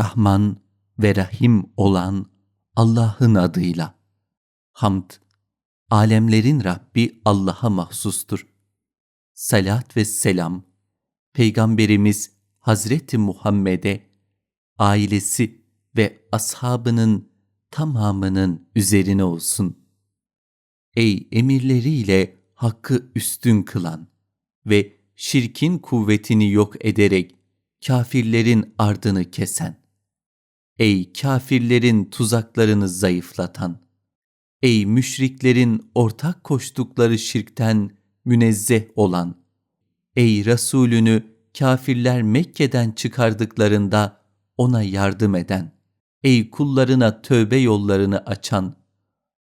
Rahman ve Rahim olan Allah'ın adıyla. Hamd, alemlerin Rabbi Allah'a mahsustur. Salat ve selam, Peygamberimiz Hazreti Muhammed'e, ailesi ve ashabının tamamının üzerine olsun. Ey emirleriyle hakkı üstün kılan ve şirkin kuvvetini yok ederek kafirlerin ardını kesen. Ey kafirlerin tuzaklarını zayıflatan. Ey müşriklerin ortak koştukları şirkten münezzeh olan. Ey Resulünü kafirler Mekke'den çıkardıklarında ona yardım eden. Ey kullarına tövbe yollarını açan.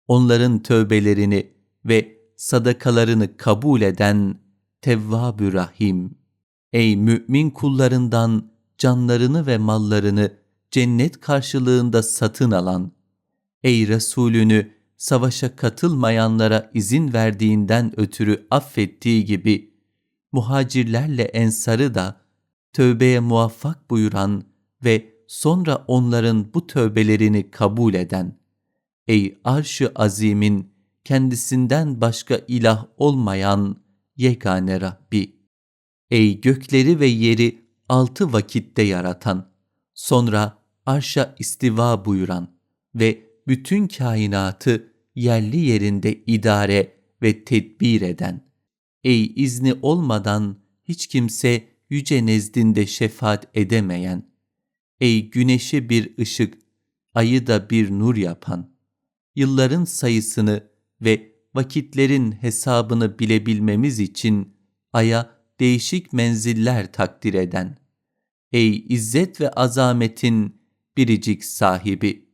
Onların tövbelerini ve sadakalarını kabul eden Tevvab-ı Rahim. Ey mümin kullarından canlarını ve mallarını cennet karşılığında satın alan, ey Resulünü savaşa katılmayanlara izin verdiğinden ötürü affettiği gibi, muhacirlerle ensarı da tövbeye muvaffak buyuran ve sonra onların bu tövbelerini kabul eden, ey arş-ı azimin kendisinden başka ilah olmayan yegane Rabbi! Ey gökleri ve yeri altı vakitte yaratan, sonra arşa istiva buyuran ve bütün kainatı yerli yerinde idare ve tedbir eden, ey izni olmadan hiç kimse yüce nezdinde şefaat edemeyen, ey güneşi bir ışık, ayı da bir nur yapan, yılların sayısını ve vakitlerin hesabını bilebilmemiz için aya değişik menziller takdir eden, ey izzet ve azametin biricik sahibi,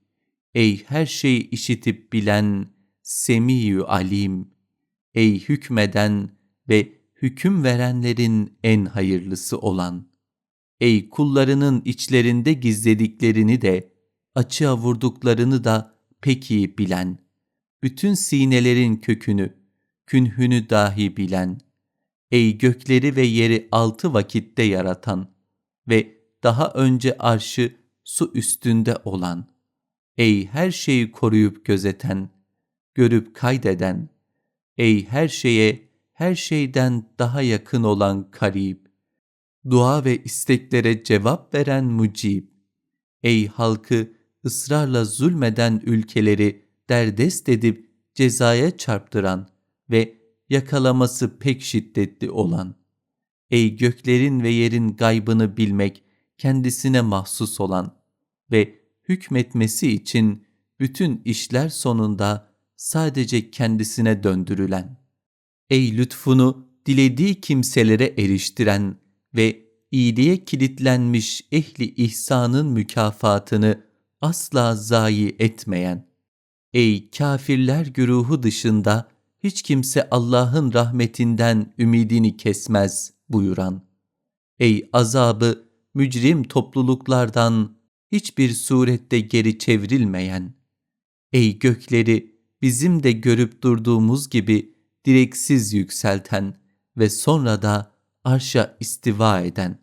ey her şeyi işitip bilen semiyü alim, ey hükmeden ve hüküm verenlerin en hayırlısı olan, ey kullarının içlerinde gizlediklerini de, açığa vurduklarını da pek iyi bilen, bütün sinelerin kökünü, künhünü dahi bilen, ey gökleri ve yeri altı vakitte yaratan ve daha önce arşı su üstünde olan, ey her şeyi koruyup gözeten, görüp kaydeden, ey her şeye, her şeyden daha yakın olan karib, dua ve isteklere cevap veren mucib, ey halkı ısrarla zulmeden ülkeleri derdest edip cezaya çarptıran ve yakalaması pek şiddetli olan, ey göklerin ve yerin gaybını bilmek kendisine mahsus olan ve hükmetmesi için bütün işler sonunda sadece kendisine döndürülen, ey lütfunu dilediği kimselere eriştiren ve iyiliğe kilitlenmiş ehli ihsanın mükafatını asla zayi etmeyen, ey kafirler güruhu dışında hiç kimse Allah'ın rahmetinden ümidini kesmez buyuran, ey azabı mücrim topluluklardan hiçbir surette geri çevrilmeyen, ey gökleri bizim de görüp durduğumuz gibi direksiz yükselten ve sonra da arşa istiva eden,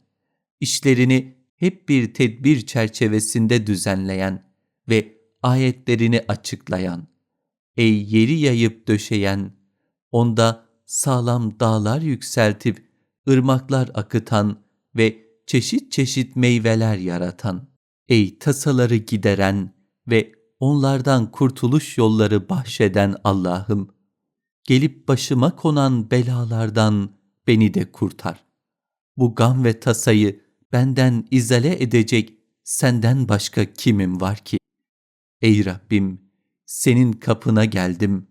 işlerini hep bir tedbir çerçevesinde düzenleyen ve ayetlerini açıklayan, ey yeri yayıp döşeyen, onda sağlam dağlar yükseltip ırmaklar akıtan ve çeşit çeşit meyveler yaratan, ey tasaları gideren ve onlardan kurtuluş yolları bahşeden Allah'ım, gelip başıma konan belalardan beni de kurtar. Bu gam ve tasayı benden izale edecek senden başka kimim var ki? Ey Rabbim, senin kapına geldim.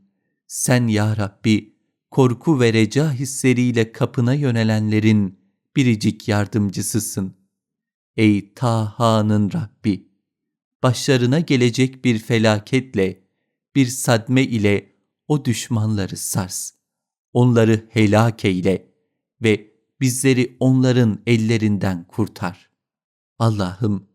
Sen ya Rabbi, korku ve reca hisleriyle kapına yönelenlerin biricik yardımcısısın. Ey Taha'nın Rabbi! Başlarına gelecek bir felaketle, bir sadme ile o düşmanları sars. Onları helak eyle ve bizleri onların ellerinden kurtar. Allah'ım,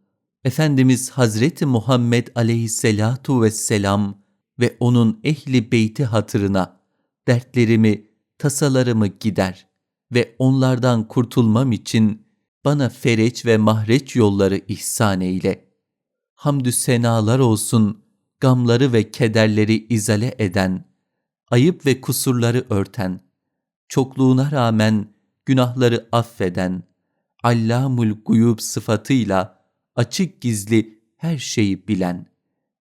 Efendimiz Hazreti Muhammed aleyhisselatu vesselam ve onun ehli beyti hatırına dertlerimi, tasalarımı gider ve onlardan kurtulmam için bana fereç ve mahreç yolları ihsan eyle. hamdü senalar olsun gamları ve kederleri izale eden, ayıp ve kusurları örten, çokluğuna rağmen günahları affeden, Allamul Guyub sıfatıyla açık gizli her şeyi bilen,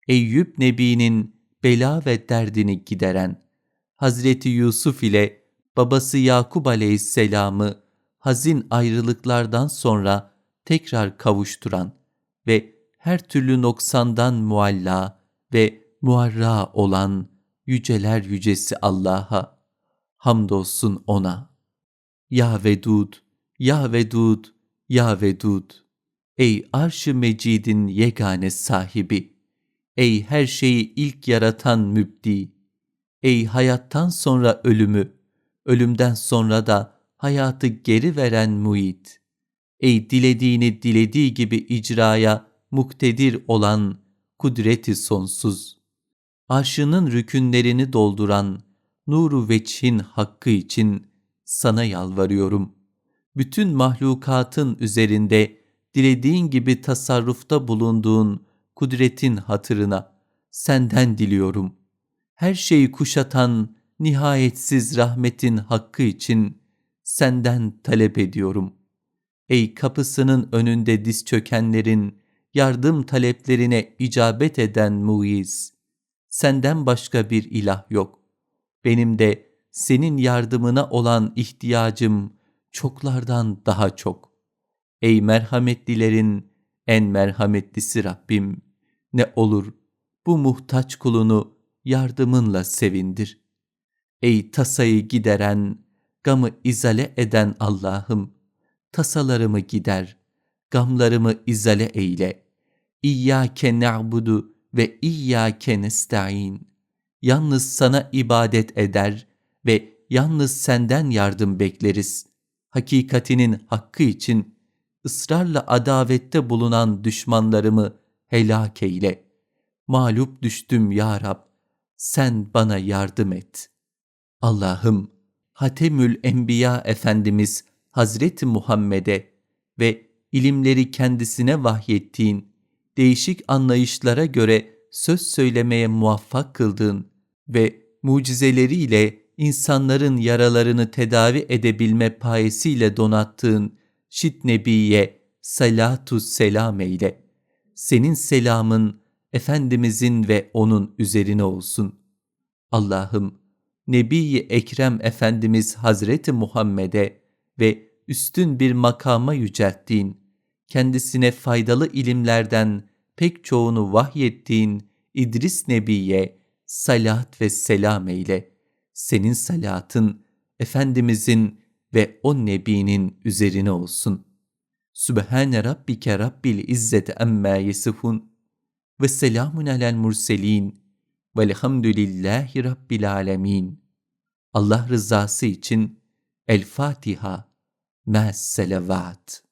Eyüp Nebi'nin bela ve derdini gideren, Hazreti Yusuf ile babası Yakup aleyhisselamı hazin ayrılıklardan sonra tekrar kavuşturan ve her türlü noksandan mualla ve muarra olan yüceler yücesi Allah'a hamdolsun ona. Ya Vedud, Ya Vedud, Ya Vedud. Ey arş-ı mecidin yegane sahibi. Ey her şeyi ilk yaratan mübdi. Ey hayattan sonra ölümü, ölümden sonra da hayatı geri veren muit. Ey dilediğini dilediği gibi icraya muktedir olan kudreti sonsuz. Arşının rükünlerini dolduran nuru veçhin hakkı için sana yalvarıyorum. Bütün mahlukatın üzerinde dilediğin gibi tasarrufta bulunduğun kudretin hatırına senden diliyorum. Her şeyi kuşatan nihayetsiz rahmetin hakkı için senden talep ediyorum. Ey kapısının önünde diz çökenlerin yardım taleplerine icabet eden muiz, senden başka bir ilah yok. Benim de senin yardımına olan ihtiyacım çoklardan daha çok. Ey merhametlilerin en merhametlisi Rabbim, ne olur bu muhtaç kulunu yardımınla sevindir. Ey tasayı gideren, gamı izale eden Allah'ım, tasalarımı gider, gamlarımı izale eyle. İyyâke na'budu ve iyyâke nesta'in. Yalnız sana ibadet eder ve yalnız senden yardım bekleriz. Hakikatinin hakkı için ısrarla adavette bulunan düşmanlarımı helak eyle. Mağlup düştüm ya Rab, sen bana yardım et. Allah'ım, Hatemül Enbiya Efendimiz Hazreti Muhammed'e ve ilimleri kendisine vahyettiğin, değişik anlayışlara göre söz söylemeye muvaffak kıldığın ve mucizeleriyle insanların yaralarını tedavi edebilme payesiyle donattığın Şit Nebi'ye salatu selam eyle. Senin selamın Efendimizin ve onun üzerine olsun. Allah'ım, Nebi-i Ekrem Efendimiz Hazreti Muhammed'e ve üstün bir makama yücelttiğin, kendisine faydalı ilimlerden pek çoğunu vahyettiğin İdris Nebi'ye salat ve selam eyle. Senin salatın Efendimizin ve o Nebi'nin üzerine olsun. Sübhane Rabbike Rabbil İzzeti emmâ yesifun ve selamun alel murselin velhamdülillahi rabbil alemin. Allah rızası için El Fatiha, mes selavat.